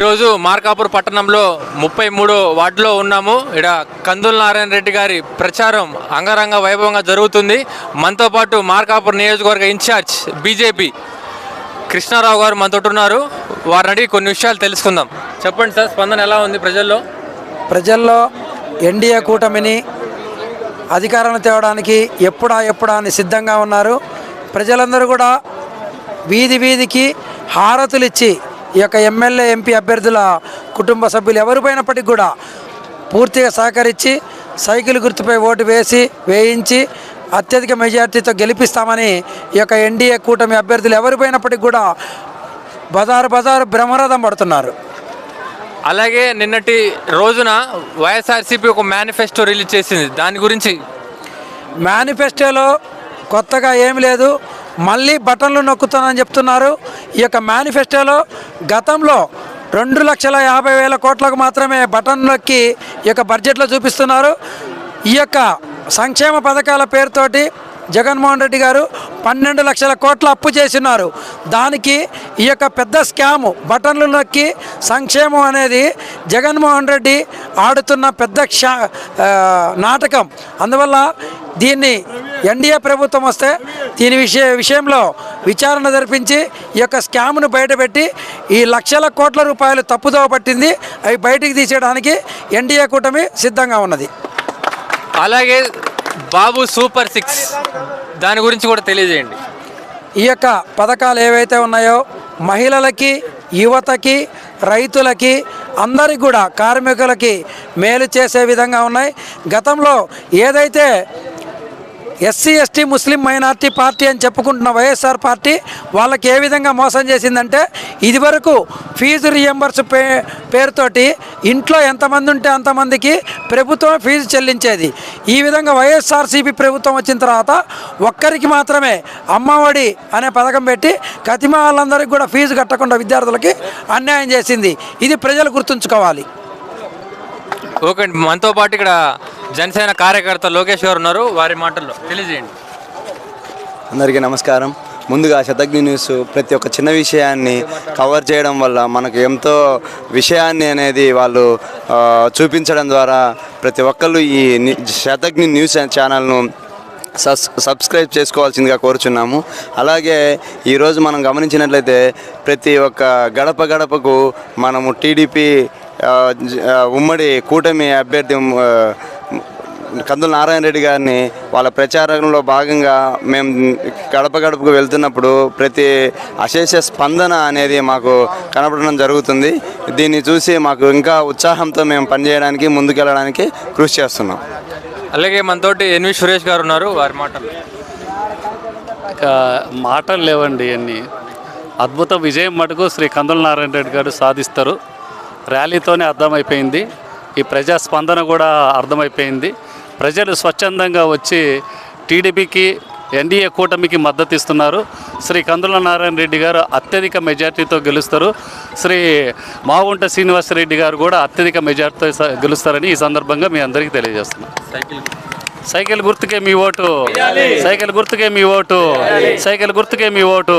ఈరోజు మార్కాపూర్ పట్టణంలో ముప్పై మూడో వార్డులో ఉన్నాము. ఇక్కడ కందుల నారాయణ రెడ్డి గారి ప్రచారం అంగరంగ వైభవంగా జరుగుతుంది. మనతో పాటు మార్కాపూర్ నియోజకవర్గ ఇన్ఛార్జ్ బీజేపీ కృష్ణారావు గారు మనతో ఉన్నారు. వారిని అడిగి కొన్ని విషయాలు తెలుసుకుందాం. చెప్పండి సార్ స్పందన ఎలా ఉంది ప్రజల్లో? ప్రజల్లో ఎన్డీఏ కూటమిని అధికారాన్ని తేవడానికి ఎప్పుడా ఎప్పుడా అని సిద్ధంగా ఉన్నారు. ప్రజలందరూ కూడా వీధి వీధికి హారతులు ఇచ్చి ఈ యొక్క ఎమ్మెల్యే ఎంపీ అభ్యర్థుల కుటుంబ సభ్యులు ఎవరిపోయినప్పటికీ కూడా పూర్తిగా సహకరించి సైకిల్ గుర్తుపై ఓటు వేసి వేయించి అత్యధిక మెజార్టీతో గెలిపిస్తామని ఈ యొక్క ఎన్డీఏ కూటమి అభ్యర్థులు ఎవరిపోయినప్పటికీ కూడా బజారు బజారు బ్రహ్మరథం పడుతున్నారు. అలాగే నిన్నటి రోజున వైఎస్ఆర్సీపీ ఒక మేనిఫెస్టో రిలీజ్ చేసింది. దాని గురించి మేనిఫెస్టోలో కొత్తగా ఏమి లేదు. మళ్ళీ బటన్లు నొక్కుతానని చెప్తున్నారు. ఈ యొక్క మేనిఫెస్టోలో గతంలో రెండు లక్షల యాభై వేల కోట్లకు మాత్రమే బటన్ నొక్కి ఈ యొక్క బడ్జెట్లో చూపిస్తున్నారు. ఈ యొక్క సంక్షేమ పథకాల పేరుతోటి జగన్మోహన్ రెడ్డి గారు పన్నెండు లక్షల కోట్ల అప్పు చేసినారు. దానికి ఈ యొక్క పెద్ద స్కాము బటన్లు నొక్కి సంక్షేమం అనేది జగన్మోహన్ రెడ్డి ఆడుతున్న పెద్ద నాటకం. అందువల్ల దీన్ని ఎన్డీఏ ప్రభుత్వం వస్తే దీని విషయ విషయంలో విచారణ జరిపించి ఈ యొక్క స్కామ్ను బయటపెట్టి ఈ లక్షల కోట్ల రూపాయలు తప్పుదోవ పట్టింది. అవి బయటికి తీసేయడానికి ఎన్డీఏ కూటమి సిద్ధంగా ఉన్నది. అలాగే బాబు సూపర్ సిక్స్ దాని గురించి కూడా తెలియజేయండి. ఈ యొక్క పథకాలు ఏవైతే ఉన్నాయో మహిళలకి యువతకి రైతులకి అందరికి కూడా కార్మికులకి మేలు చేసే విధంగా ఉన్నాయి. గతంలో ఏదైతే ఎస్సీ ఎస్టీ ముస్లిం మైనార్టీ పార్టీ అని చెప్పుకుంటున్న వైఎస్ఆర్ పార్టీ వాళ్ళకి ఏ విధంగా మోసం చేసిందంటే ఇదివరకు ఫీజు రియంబర్స్ పే పేరుతోటి ఇంట్లో ఎంతమంది ఉంటే అంతమందికి ప్రభుత్వం ఫీజు చెల్లించేది. ఈ విధంగా వైఎస్ఆర్సీపీ ప్రభుత్వం వచ్చిన తర్వాత ఒక్కరికి మాత్రమే అమ్మఒడి అనే పథకం పెట్టి కతిమ వాళ్ళందరికీ కూడా ఫీజు కట్టకుండా విద్యార్థులకి అన్యాయం చేసింది. ఇది ప్రజలు గుర్తుంచుకోవాలి. ఓకే అండి. మనతో పాటు ఇక్కడ జనసేన కార్యకర్త లోకేష్ గారు ఉన్నారు. వారి మాటల్లో తెలియజేయండి. అందరికీ నమస్కారం. ముందుగా శతజ్ఞ న్యూస్ ప్రతి ఒక్క చిన్న విషయాన్ని కవర్ చేయడం వల్ల మనకు ఎంతో విషయాన్ని అనేది వాళ్ళు చూపించడం ద్వారా ప్రతి ఒక్కళ్ళు ఈ శతజ్ఞ న్యూస్ ఛానల్ను సబ్స్ సబ్స్క్రైబ్ చేసుకోవాల్సిందిగా కోరుచున్నాము. అలాగే ఈరోజు మనం గమనించినట్లయితే ప్రతి ఒక్క గడప గడపకు మనము టీడీపీ ఉమ్మడి కూటమి అభ్యర్థి కందుల నారాయణ రెడ్డి గారిని వాళ్ళ ప్రచారంలో భాగంగా మేము గడప గడపకు వెళ్తున్నప్పుడు ప్రతి అశేష స్పందన అనేది మాకు కనపడడం జరుగుతుంది. దీన్ని చూసి మాకు ఇంకా ఉత్సాహంతో మేము పనిచేయడానికి ముందుకెళ్ళడానికి కృషి చేస్తున్నాం. అలాగే మనతోటి ఎన్వి సురేష్ గారు ఉన్నారు వారి మాటల్లో ఇక మాటలు లేవండి అన్ని అద్భుత విజయం మటుకు శ్రీ కందుల నారాయణ రెడ్డి గారు సాధిస్తారు. ర్యాలీతోనే అర్థమైపోయింది. ఈ ప్రజా స్పందన కూడా అర్థమైపోయింది. ప్రజలు స్వచ్ఛందంగా వచ్చి టీడీపీకి ఎన్డీఏ కూటమికి మద్దతు ఇస్తున్నారు శ్రీ కందుల నారాయణ రెడ్డి గారు అత్యధిక మెజార్టీతో గెలుస్తారు. శ్రీ మాగుంట శ్రీనివాసరెడ్డి గారు కూడా అత్యధిక మెజార్టీతో గెలుస్తారని ఈ సందర్భంగా మీ అందరికీ తెలియజేస్తున్నాను సైకిల్ సైకిల్ గుర్తుకే మీ ఓటు. సైకిల్ గుర్తుకే మీ ఓటు. సైకిల్ గుర్తుకే మీ ఓటు.